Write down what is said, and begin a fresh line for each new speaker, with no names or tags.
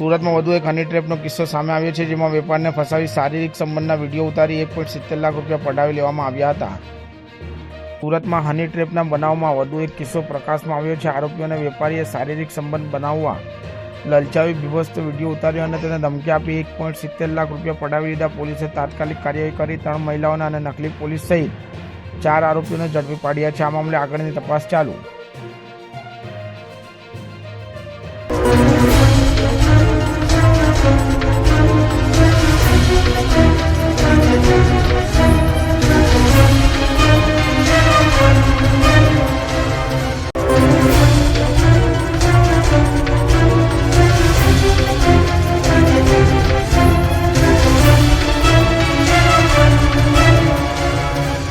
સુરતમાં વધુ એક હની ટ્રેપનો કિસ્સો સામે આવ્યો છે, જેમાં વેપારને ફસાવી શારીરિક સંબંધના વીડિયો ઉતારી એક પોઈન્ટ સિત્તેર લાખ રૂપિયા પડાવી લેવામાં આવ્યા હતા. સુરતમાં હની ટ્રેપના બનાવમાં વધુ એક કિસ્સો પ્રકાશમાં આવ્યો છે, આરોપીઓને વેપારીએ શારીરિક સંબંધ બનાવવા લલચાવી બીભસ્ત વીડિયો ઉતાર્યો અને તેને ધમકી આપી એક પોઈન્ટ સિત્તેર લાખ રૂપિયા પડાવી લીધા પોલીસે તાત્કાલિક કાર્યવાહી કરી ત્રણ મહિલાઓના અને નકલી પોલીસ સહિત ચાર આરોપીઓને ઝડપી પાડ્યા છે. આ મામલે આગળની તપાસ ચાલુ.